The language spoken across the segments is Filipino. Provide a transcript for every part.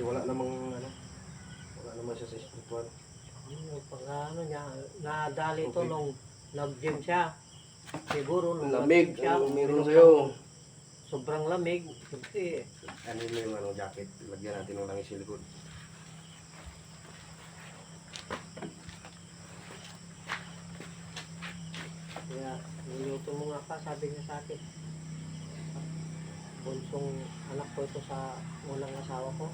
Kasi wala namang ano, wala naman siya sa spiritual. Yung pag ano niya, nadali to Okay. nung nag-gym siya. Siguro nung Lamig, nag-gym siya, ang meron sa'yo. sobrang lamig. Siyempre, Ano mo yung ano, jacket, lagyan natin ng langis sa likod. kaya niluto mo nga pa, sabi niya sa akin. Bunsong anak ko ito sa unang asawa ko.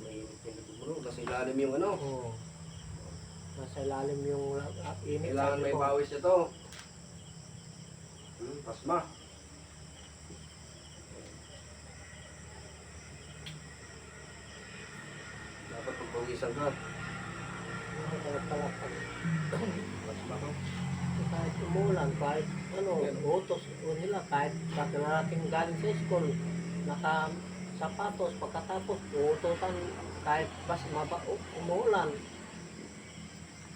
Mo. no? Kasi ilalim yung ano. Oo. Nasa ilalim yung ah, init. Kailangan may ko. bawis ito. Hmm, pasma. Dapat pagpawisan ka. Kaya pala pag Pasma ka. kahit umulan, kahit ano, utos nila, kahit sa narating galing sa school, naka sapatos, pagkatapos, uutosan kahit bas maba, u- umulan.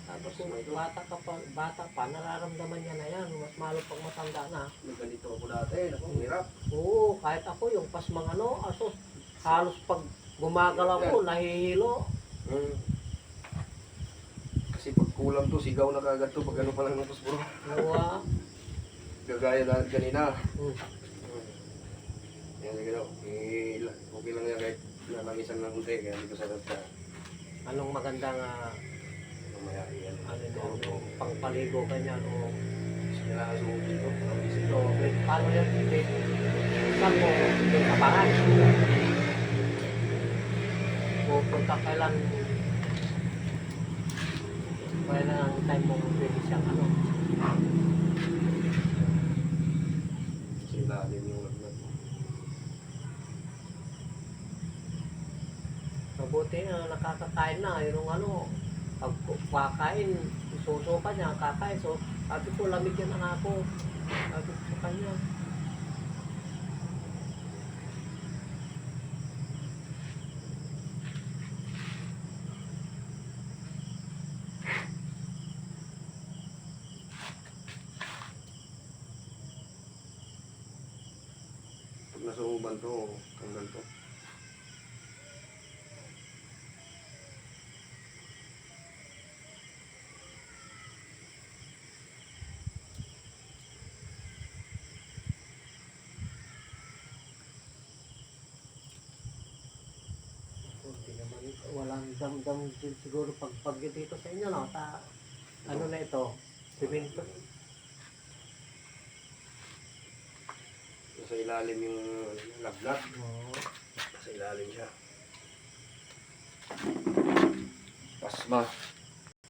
Tapos kung bata ka pa, bata pa, nararamdaman niya na yan, mas malo pag matanda na. Ganito ako dati. Naku, hirap. Oo, kahit ako yung pasmang ano, asos, halos pag gumagalaw ko, nahihilo. Hmm. Kasi pag kulang to, sigaw na kagad to. Pag ano pa lang ng puspuro. Nawa, Gagaya dahil kanina. hmm. Yan, sige daw. Okay lang yan kahit nalangisan ng unti. Kaya hindi ko sa ka. anong magandang uh, Mamaya yan. ano yung pangpaligo ganyan, o Kailangan sumugin to. Ang bisig So, to. paano yan? Saan mo kapangan? Pupunta kailan kailan ang time mo pwede siyang ano? Kasi lalim yung lagnat mo. Mabuti na nakakakain na. Yung ano, pag kakain, susuka niya, kakain. So, sabi ko, lamig yan ang ako. Sabi ko sa kanya. Pag nasuuban to, tanggal to. Hindi naman, walang damdam din siguro pag pag dito sa inyo, no? Ta, ano na ito? Simento. Nasa ilalim yung lagnat. Oo. Nasa ilalim siya. Pasma.